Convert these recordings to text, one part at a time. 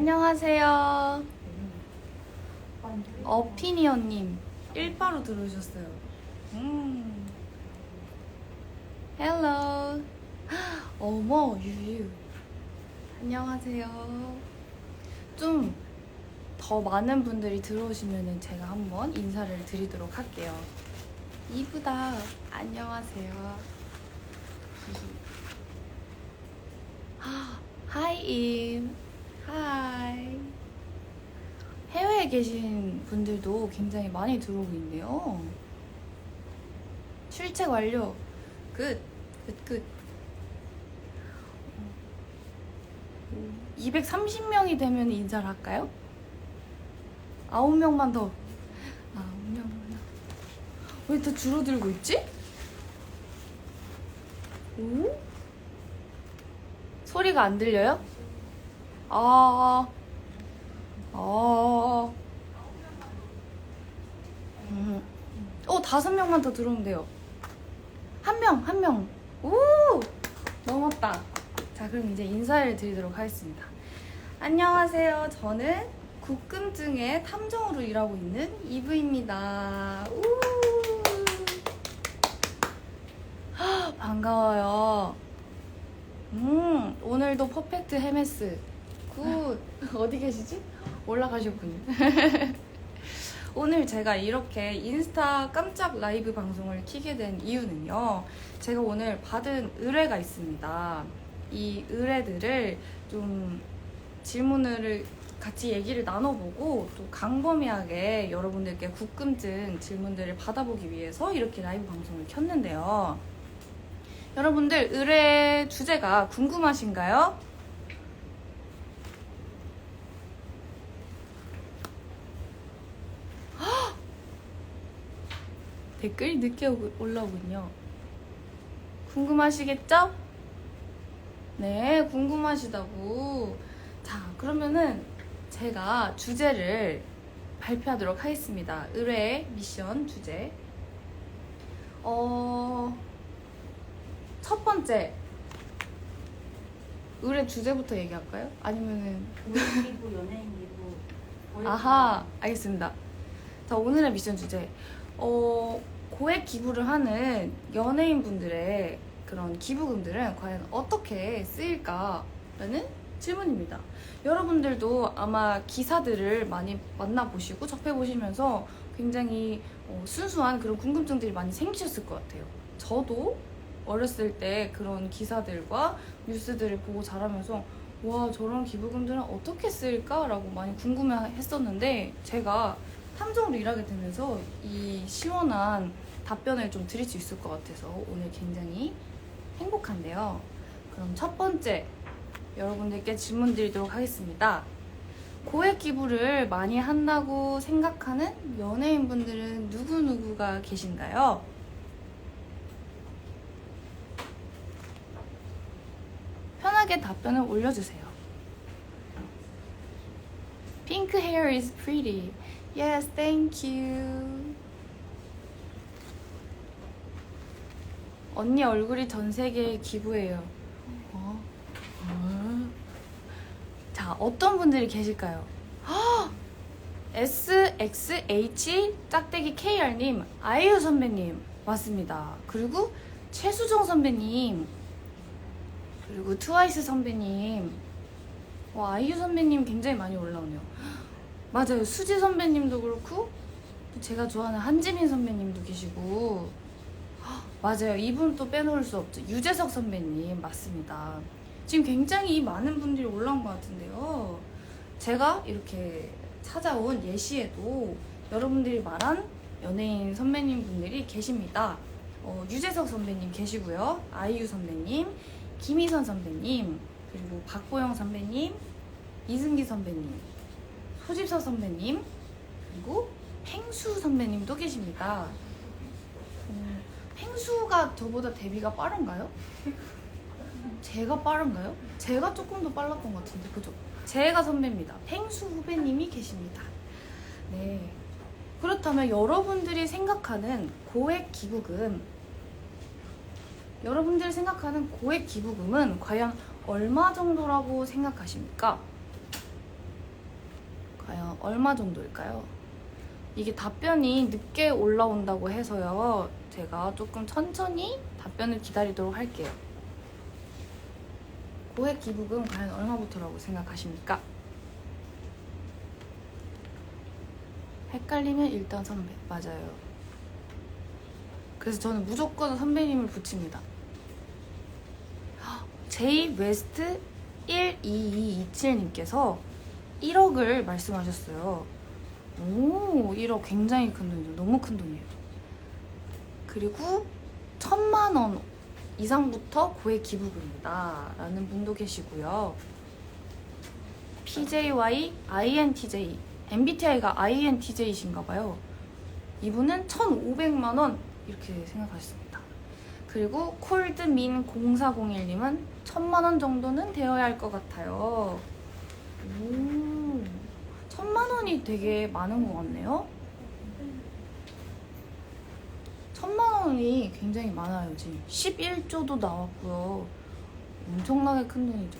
안녕하세요. 어피니언님 1바로 들어오셨어요. 음. 헬로. 어머 유유. 안녕하세요. 좀 더 많은 분들이 들어오시면 제가 한번 인사를 드리도록 할게요. 이쁘다. 안녕하세요. 하이 임. 하이. 해외에 계신 분들도 굉장히 많이 들어오고 있네요. 출첵 완료. 끝. 끝, 끝. 230명이 되면 인사를 할까요? 9명만 더. 9명만 더. 왜더 줄어들고 있지? 오? 소리가 안 들려요? 아, 아. 음. 어, 다섯 명만 더 들어오면 돼요. 한 명, 한 명. 오! 넘었다. 자, 그럼 이제 인사를 드리도록 하겠습니다. 안녕하세요. 저는 국금증의 탐정으로 일하고 있는 이브입니다. 우! 아, 반가워요. 음, 오늘도 퍼펙트 헤메스. 굿. 어디 계시지? 올라가셨군요. 오늘 제가 이렇게 인스타 깜짝 라이브 방송을 키게 된 이유는요. 제가 오늘 받은 의뢰가 있습니다. 이 의뢰들을 좀 질문을 같이 얘기를 나눠보고 또 강범위하게 여러분들께 궁금증 질문들을 받아보기 위해서 이렇게 라이브 방송을 켰는데요. 여러분들 의뢰 주제가 궁금하신가요? 댓글이 늦게 올라오군요. 궁금하시겠죠? 네, 궁금하시다고. 자, 그러면은 제가 주제를 발표하도록 하겠습니다. 의뢰 미션 주제. 어, 첫 번째. 의뢰 주제부터 얘기할까요? 아니면은 기부 연예인 기부 아하, 알겠습니다. 자, 오늘의 미션 주제. 어, 고액 기부를 하는 연예인분들의 그런 기부금들은 과연 어떻게 쓰일까라는 질문입니다. 여러분들도 아마 기사들을 많이 만나보시고 접해보시면서 굉장히 어, 순수한 그런 궁금증들이 많이 생기셨을 것 같아요. 저도 어렸을 때 그런 기사들과 뉴스들을 보고 자라면서 와 저런 기부금들은 어떻게 쓰일까라고 많이 궁금해 했었는데 제가 탐정으로 일하게 되면서 이 시원한 답변을 좀 드릴 수 있을 것 같아서 오늘 굉장히 행복한데요. 그럼 첫 번째 여러분들께 질문 드리도록 하겠습니다. 고액 기부를 많이 한다고 생각하는 연예인분들은 누구누구가 계신가요? 편하게 답변을 올려주세요. Pink hair is pretty. Yes, thank you. 언니 얼굴이 전 세계에 기부해요. 어? 어? 자, 어떤 분들이 계실까요? 헉! SXH 짝대기 KR님, 아이유 선배님, 맞습니다. 그리고 최수정 선배님, 그리고 트와이스 선배님, 와, 아이유 선배님 굉장히 많이 올라오네요. 맞아요. 수지 선배님도 그렇고, 또 제가 좋아하는 한지민 선배님도 계시고, 헉, 맞아요. 이분 또 빼놓을 수 없죠. 유재석 선배님, 맞습니다. 지금 굉장히 많은 분들이 올라온 것 같은데요. 제가 이렇게 찾아온 예시에도 여러분들이 말한 연예인 선배님 분들이 계십니다. 어, 유재석 선배님 계시고요. 아이유 선배님, 김희선 선배님, 그리고 박보영 선배님, 이승기 선배님, 소집서 선배님, 그리고 팽수 선배님도 계십니다. 어, 팽수가 저보다 데뷔가 빠른가요? 제가 빠른가요? 제가 조금 더 빨랐던 것 같은데, 그죠? 제가 선배입니다. 팽수 후배님이 계십니다. 네. 그렇다면 여러분들이 생각하는 고액 기부금, 여러분들이 생각하는 고액 기부금은 과연 얼마 정도라고 생각하십니까? 과연 얼마 정도일까요? 이게 답변이 늦게 올라온다고 해서요. 제가 조금 천천히 답변을 기다리도록 할게요. 고액 기부금 과연 얼마부터라고 생각하십니까? 헷갈리면 일단 선배. 맞아요. 그래서 저는 무조건 선배님을 붙입니다. 제이 웨스트 12227님께서 1억을 말씀하셨어요. 오, 1억 굉장히 큰 돈이죠. 너무 큰 돈이에요. 그리고 천만 원 이상부터 고액 기부금이다. 라는 분도 계시고요. PJY INTJ, MBTI가 INTJ이신가 봐요. 이분은 1,500만 원 이렇게 생각하셨습니다. 그리고 콜드민 0401님은 1,000만 원 정도는 되어야 할 것 같아요. 오, 1,000만 원이 되게 많은 것 같네요. 1,000만 원이 굉장히 많아요, 지금. 11조도 나왔고요. 엄청나게 큰 돈이죠.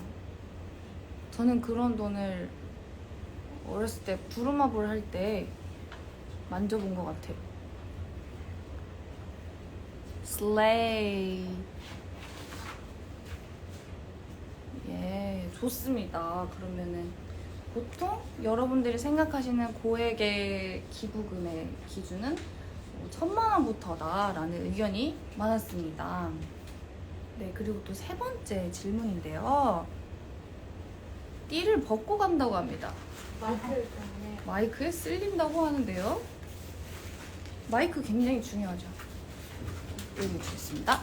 저는 그런 돈을 어렸을 때 부루마블 할 때 만져본 것 같아요. 슬레이. 예, 좋습니다. 그러면은 보통 여러분들이 생각하시는 고액의 기부금의 기준은 뭐 천만 원부터다라는 의견이 많았습니다. 네, 그리고 또 세 번째 질문인데요. 띠를 벗고 간다고 합니다. 마이크 때문에 마이크에 쓸린다고 하는데요. 마이크 굉장히 중요하죠. 여기 주겠습니다.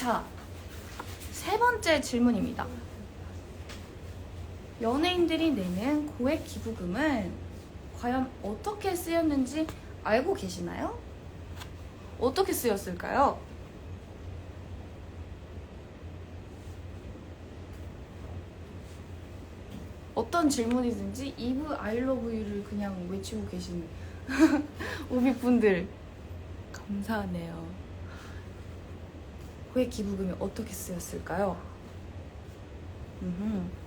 자, 세 번째 질문입니다. 연예인들이 내는 고액 기부금은 과연 어떻게 쓰였는지 알고 계시나요? 어떻게 쓰였을까요? 어떤 질문이든지 이브 아이러브유를 그냥 외치고 계신 오비분들 감사하네요. 고액 기부금이 어떻게 쓰였을까요? 음흠.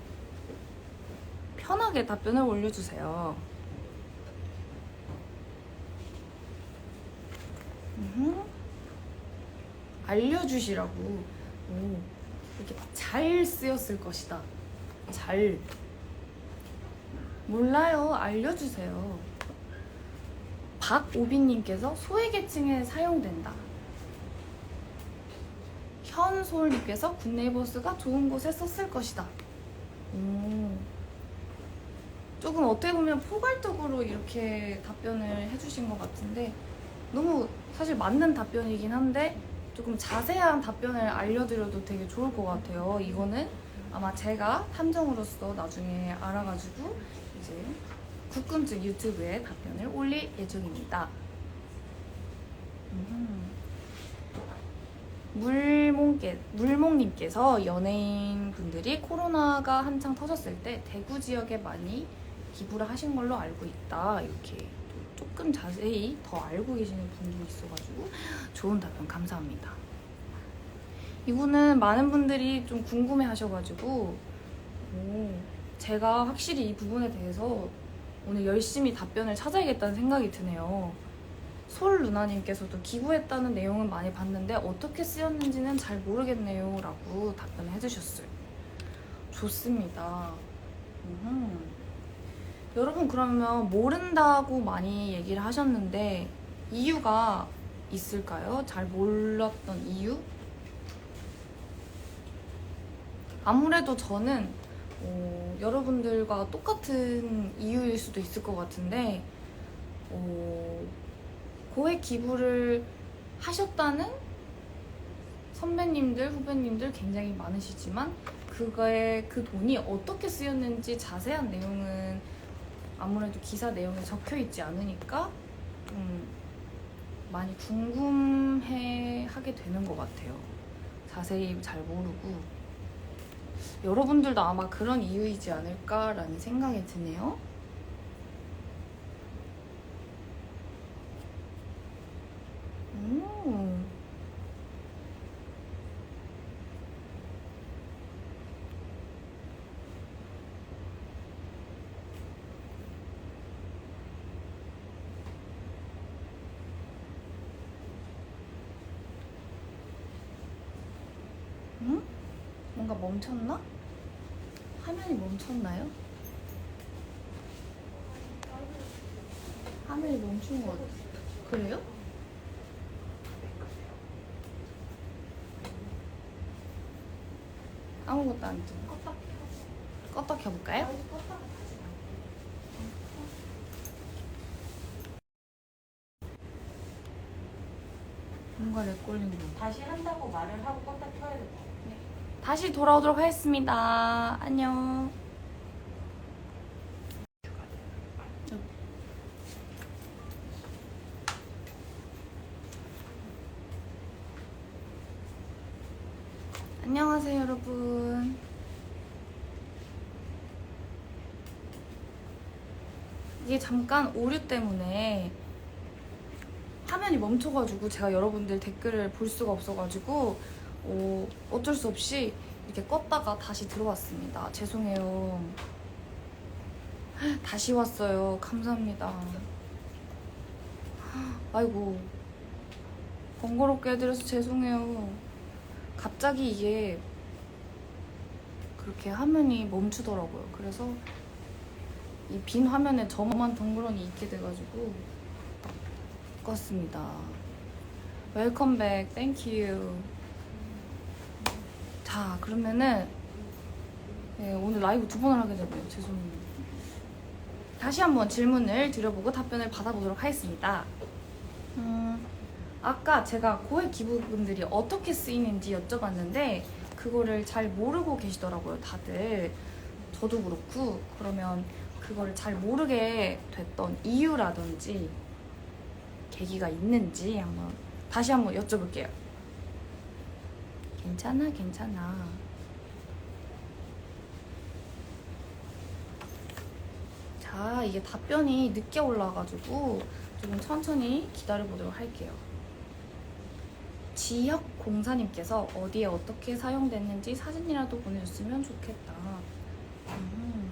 편하게 답변을 올려주세요. 음흠. 알려주시라고. 오, 이렇게 잘 쓰였을 것이다. 잘. 몰라요. 알려주세요. 박오빈님께서 소외계층에 사용된다. 현솔님께서 굿네이버스가 좋은 곳에 썼을 것이다. 오. 조금 어떻게 보면 포괄적으로 이렇게 답변을 해주신 것 같은데 너무 사실 맞는 답변이긴 한데 조금 자세한 답변을 알려드려도 되게 좋을 것 같아요. 이거는 아마 제가 탐정으로서 나중에 알아가지고 이제 국금증 유튜브에 답변을 올릴 예정입니다. 음. 물몽께, 물몽님께서 연예인 분들이 코로나가 한창 터졌을 때 대구 지역에 많이 기부를 하신 걸로 알고 있다. 이렇게 조금 자세히 더 알고 계시는 분도 있어가지고 좋은 답변 감사합니다. 이거는 많은 분들이 좀 궁금해 하셔가지고 오, 제가 확실히 이 부분에 대해서 오늘 열심히 답변을 찾아야겠다는 생각이 드네요. 솔 누나님께서도 기부했다는 내용은 많이 봤는데 어떻게 쓰였는지는 잘 모르겠네요 라고 답변을 해주셨어요. 좋습니다. 음흠. 여러분 그러면 모른다고 많이 얘기를 하셨는데 이유가 있을까요? 잘 몰랐던 이유? 아무래도 저는 어, 여러분들과 똑같은 이유일 수도 있을 것 같은데 어, 고액 기부를 하셨다는 선배님들, 후배님들 굉장히 많으시지만 그거에 그 돈이 어떻게 쓰였는지 자세한 내용은 아무래도 기사 내용에 적혀 있지 않으니까 좀 많이 궁금해 하게 되는 것 같아요. 자세히 잘 모르고. 여러분들도 아마 그런 이유이지 않을까라는 생각이 드네요. 음. 뭔가 멈췄나? 화면이 멈췄나요? 화면이 멈춘 것 같아. 그래요? 아무것도 안 뜨. 껐다 켜볼까요? 뭔가 렉 걸린 거. 다시 한다고 말을 하고 껐다 켜야 돼. 다시 돌아오도록 하겠습니다. 안녕. 안녕하세요, 여러분. 이게 잠깐 오류 때문에 화면이 멈춰가지고 제가 여러분들 댓글을 볼 수가 없어가지고 어, 어쩔 수 없이 이렇게 껐다가 다시 들어왔습니다. 죄송해요. 다시 왔어요. 감사합니다. 아이고. 번거롭게 해드려서 죄송해요. 갑자기 이게 그렇게 화면이 멈추더라고요. 그래서 이 빈 화면에 저만 덩그러니 있게 돼가지고 껐습니다. 웰컴백, 땡큐. 자, 그러면은 네, 오늘 라이브 두 번을 하게 되네요. 죄송해요. 다시 한번 질문을 드려보고 답변을 받아보도록 하겠습니다. 음, 아까 제가 고액 기부금들이 어떻게 쓰이는지 여쭤봤는데 그거를 잘 모르고 계시더라고요, 다들. 저도 그렇고 그러면 그거를 잘 모르게 됐던 이유라든지 계기가 있는지 한번 다시 한번 여쭤볼게요. 괜찮아, 괜찮아. 자, 이게 답변이 늦게 올라와가지고 조금 천천히 기다려보도록 할게요. 지역 공사님께서 어디에 어떻게 사용됐는지 사진이라도 보내줬으면 좋겠다. 음,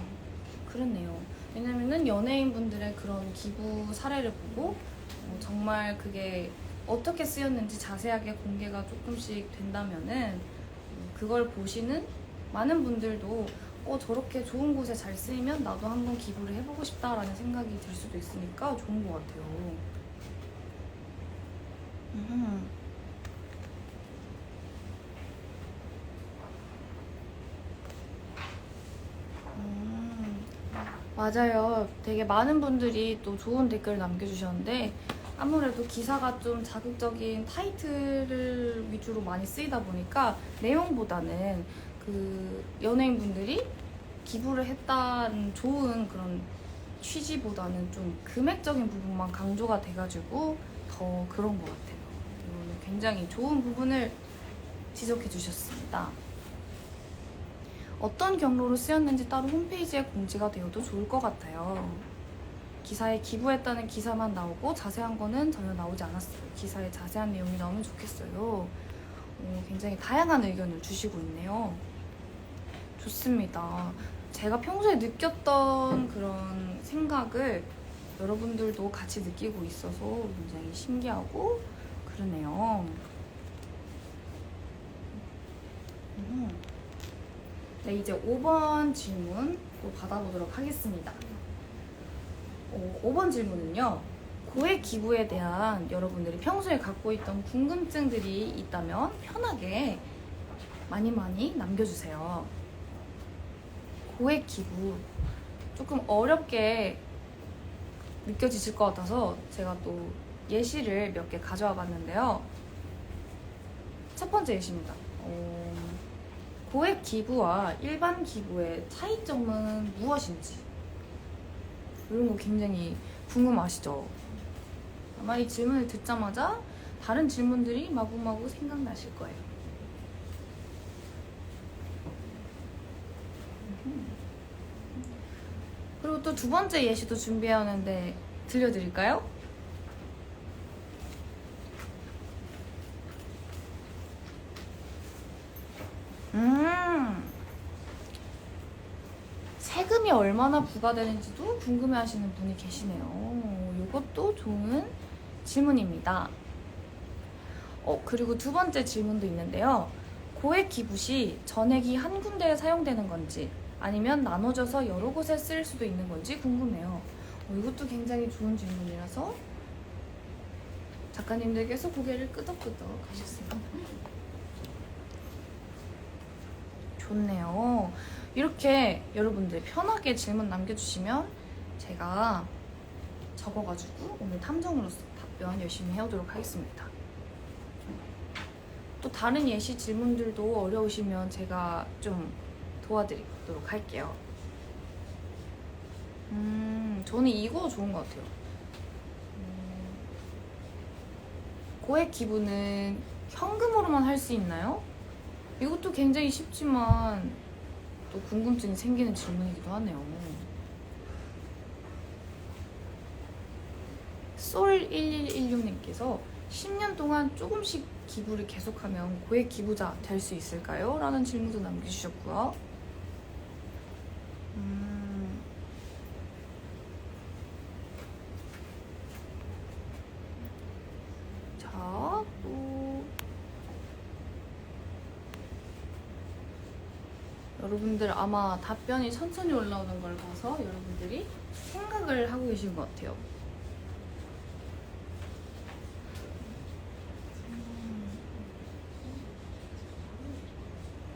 그렇네요. 왜냐면은 연예인분들의 그런 기부 사례를 보고 어, 정말 그게 어떻게 쓰였는지 자세하게 공개가 조금씩 된다면은 음, 그걸 보시는 많은 분들도 어 저렇게 좋은 곳에 잘 쓰이면 나도 한번 기부를 해보고 싶다라는 생각이 들 수도 있으니까 좋은 것 같아요. 음. 음, 맞아요. 되게 많은 분들이 또 좋은 댓글 남겨주셨는데 아무래도 기사가 좀 자극적인 타이틀을 위주로 많이 쓰이다 보니까 내용보다는 그 연예인분들이 기부를 했다는 좋은 그런 취지보다는 좀 금액적인 부분만 강조가 돼가지고 더 그런 것 같아요. 이거는 굉장히 좋은 부분을 지적해 주셨습니다. 어떤 경로로 쓰였는지 따로 홈페이지에 공지가 되어도 좋을 것 같아요. 기사에 기부했다는 기사만 나오고 자세한 거는 전혀 나오지 않았어요. 기사에 자세한 내용이 나오면 좋겠어요. 어, 굉장히 다양한 의견을 주시고 있네요. 좋습니다. 제가 평소에 느꼈던 그런 생각을 여러분들도 같이 느끼고 있어서 굉장히 신기하고 그러네요. 음. 네, 이제 5번 질문 또 받아보도록 하겠습니다. 어, 5번 질문은요. 고액 기부에 대한 여러분들이 평소에 갖고 있던 궁금증들이 있다면 편하게 많이 많이 남겨주세요. 고액 기부 조금 어렵게 느껴지실 것 같아서 제가 또 예시를 몇 개 가져와 봤는데요. 첫 번째 예시입니다. 어, 고액 기부와 일반 기부의 차이점은 무엇인지 이런 거 굉장히 궁금하시죠? 아마 이 질문을 듣자마자 다른 질문들이 마구마구 생각나실 거예요. 그리고 또 두 번째 예시도 준비해왔는데 들려드릴까요? 음. 세금이 얼마나 부과되는지도 궁금해하시는 분이 계시네요. 이것도 좋은 질문입니다. 어, 그리고 두 번째 질문도 있는데요. 고액 기부 시 전액이 한 군데에 사용되는 건지 아니면 나눠져서 여러 곳에 쓸 수도 있는 건지 궁금해요. 어, 이것도 굉장히 좋은 질문이라서 작가님들께서 고개를 끄덕끄덕 하셨습니다. 좋네요. 이렇게 여러분들 편하게 질문 남겨주시면 제가 적어가지고 오늘 탐정으로서 답변 열심히 해오도록 하겠습니다. 또 다른 예시 질문들도 어려우시면 제가 좀 도와드리도록 할게요. 음, 저는 이거 좋은 것 같아요. 음, 고액 기부는 현금으로만 할 수 있나요? 이것도 굉장히 쉽지만 또 궁금증이 생기는 질문이기도 하네요. 솔1116님께서 10년 동안 조금씩 기부를 계속하면 고액 기부자 될 수 있을까요? 라는 질문도 남겨주셨고요. 음, 자, 또 여러분들 아마 답변이 천천히 올라오는 걸 봐서 여러분들이 생각을 하고 계신 것 같아요.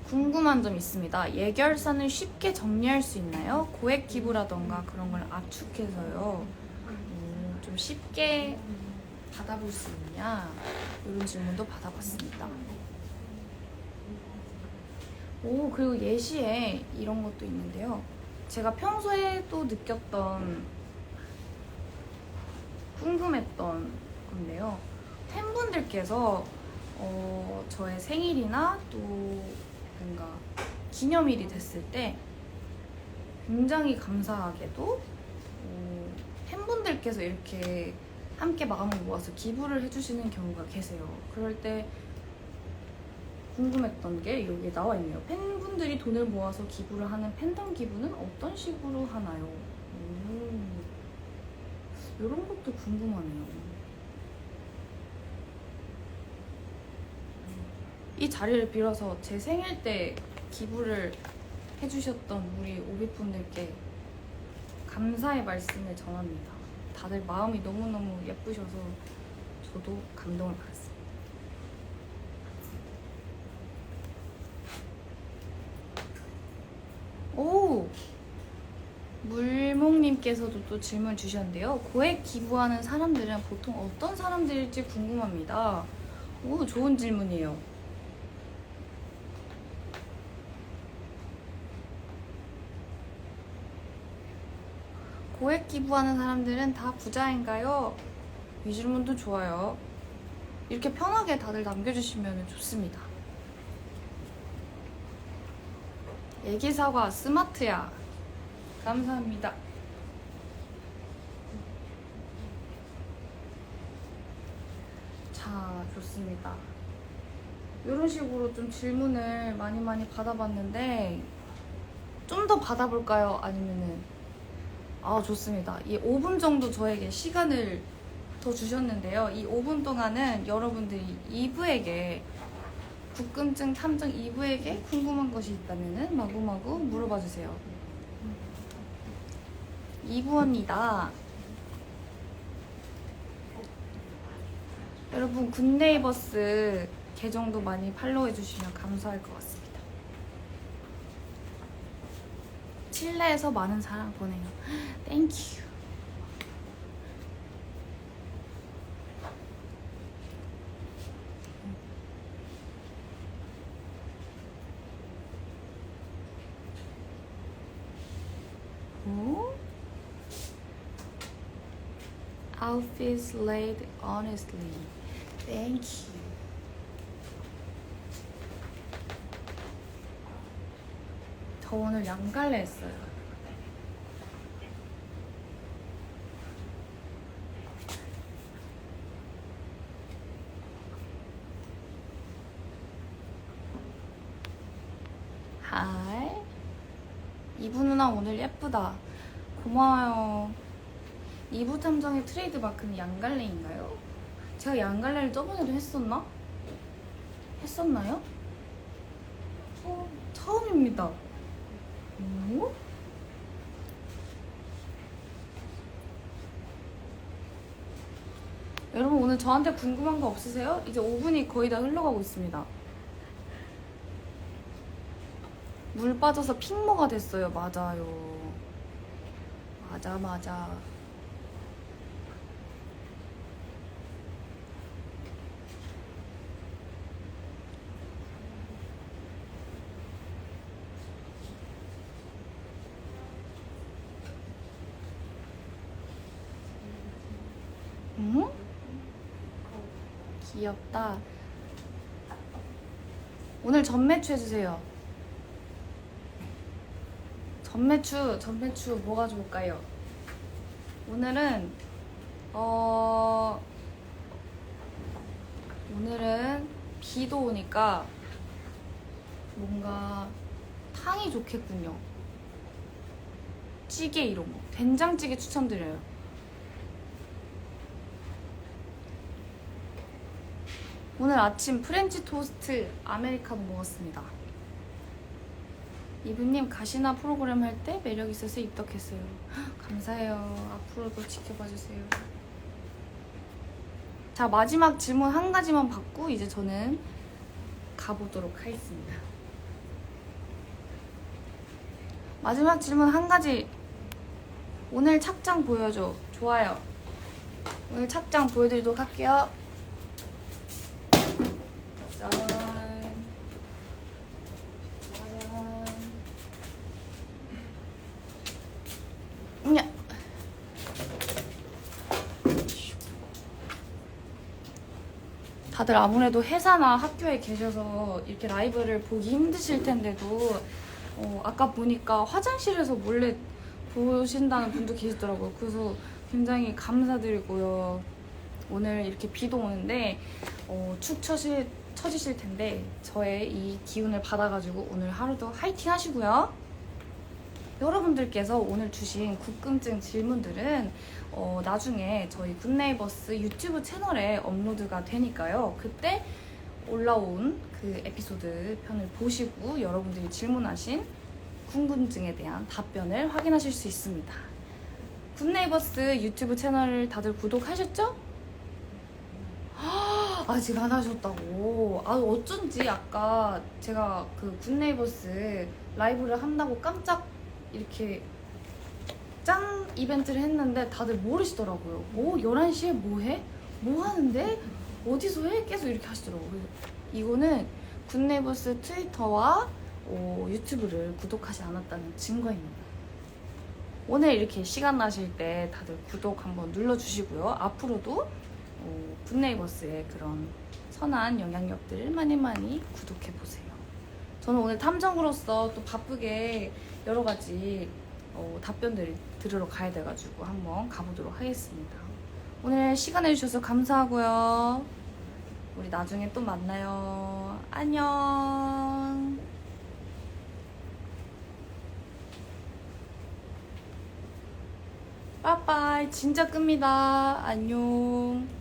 궁금한 점 있습니다. 예결산을 쉽게 정리할 수 있나요? 고액 기부라던가 그런 걸 압축해서요. 음, 좀 쉽게 받아볼 수 있냐? 이런 질문도 받아봤습니다. 오, 그리고 예시에 이런 것도 있는데요. 제가 평소에 또 느꼈던 궁금했던 건데요. 팬분들께서 어, 저의 생일이나 또 뭔가 기념일이 됐을 때 굉장히 감사하게도 어, 팬분들께서 이렇게 함께 마음을 모아서 기부를 해주시는 경우가 계세요. 그럴 때 궁금했던 게 여기에 나와 있네요. 팬분들이 돈을 모아서 기부를 하는 팬덤 기부는 어떤 식으로 하나요? 오, 이런 것도 궁금하네요. 이 자리를 빌어서 제 생일 때 기부를 해주셨던 우리 오비분들께 감사의 말씀을 전합니다. 다들 마음이 너무너무 예쁘셔서 저도 감동을 받았습니다. 오! 물목님께서도 또 질문 주셨는데요. 고액 기부하는 사람들은 보통 어떤 사람들일지 궁금합니다. 오, 좋은 질문이에요. 고액 기부하는 사람들은 다 부자인가요? 이 질문도 좋아요. 이렇게 편하게 다들 남겨주시면 좋습니다. 애기사과 스마트야. 감사합니다. 자, 좋습니다. 이런 식으로 좀 질문을 많이 많이 받아봤는데, 좀 더 받아볼까요? 아니면은, 아, 좋습니다. 이 5분 정도 저에게 시간을 더 주셨는데요. 이 5분 동안은 여러분들이 2부에게 국금증 탐정 2부에게 궁금한 것이 있다면 마구마구 물어봐 주세요. 2부입니다. 여러분 굿네이버스 계정도 많이 팔로우해 주시면 감사할 것 같습니다. 칠레에서 많은 사랑 보내요. 땡큐. 오? Outfits laid honestly. Thank you. 저 오늘 양갈래 했어요. 하이. 이부 누나 오늘 예쁘다. 고마워요. 이부 탐정의 트레이드 마크는 양갈래인가요? 제가 양갈래를 저번에도 했었나? 했었나요? 처음입니다. 오? 여러분 오늘 저한테 궁금한 거 없으세요? 이제 5분이 거의 다 흘러가고 있습니다. 물 빠져서 핑머가 됐어요. 맞아요. 맞아 맞아. 귀엽다. 오늘 전매추 해주세요. 전매추, 전매추 뭐가 좋을까요? 오늘은 어 오늘은 비도 오니까 뭔가 탕이 좋겠군요. 찌개 이런 거. 된장찌개 추천드려요. 오늘 아침 프렌치 토스트 아메리카노 먹었습니다. 이브님 가시나 프로그램 할 때 매력 있어서 입덕했어요. 헉, 감사해요. 앞으로도 지켜봐 주세요. 자 마지막 질문 한 가지만 받고 이제 저는 가보도록 하겠습니다. 마지막 질문 한 가지. 오늘 착장 보여줘. 좋아요. 오늘 착장 보여드리도록 할게요. 다들 아무래도 회사나 학교에 계셔서 이렇게 라이브를 보기 힘드실 텐데도 어, 아까 보니까 화장실에서 몰래 보신다는 분도 계시더라고요. 그래서 굉장히 감사드리고요. 오늘 이렇게 비도 오는데 어, 축 처실, 처지실 텐데 저의 이 기운을 받아가지고 오늘 하루도 화이팅 하시고요. 여러분들께서 오늘 주신 궁금증 질문들은 어, 나중에 저희 굿네이버스 유튜브 채널에 업로드가 되니까요. 그때 올라온 그 에피소드 편을 보시고 여러분들이 질문하신 궁금증에 대한 답변을 확인하실 수 있습니다. 굿네이버스 유튜브 채널 다들 구독하셨죠? 아직 안 하셨다고. 아 어쩐지 아까 제가 그 굿네이버스 라이브를 한다고 깜짝 이렇게 짠 이벤트를 했는데 다들 모르시더라고요. 뭐 11시에 뭐 해? 뭐 하는데? 어디서 해? 계속 이렇게 하시더라고요. 이거는 굿네이버스 트위터와 어, 유튜브를 구독하지 않았다는 증거입니다. 오늘 이렇게 시간 나실 때 다들 구독 한번 눌러주시고요. 앞으로도 어, 굿네이버스의 그런 선한 영향력들 많이 많이 구독해 보세요. 저는 오늘 탐정으로서 또 바쁘게 여러 가지 어, 답변들을 들으러 가야 돼가지고 한번 가보도록 하겠습니다. 오늘 시간 내주셔서 감사하고요. 우리 나중에 또 만나요. 안녕. 빠빠이. 진짜 끕니다. 안녕.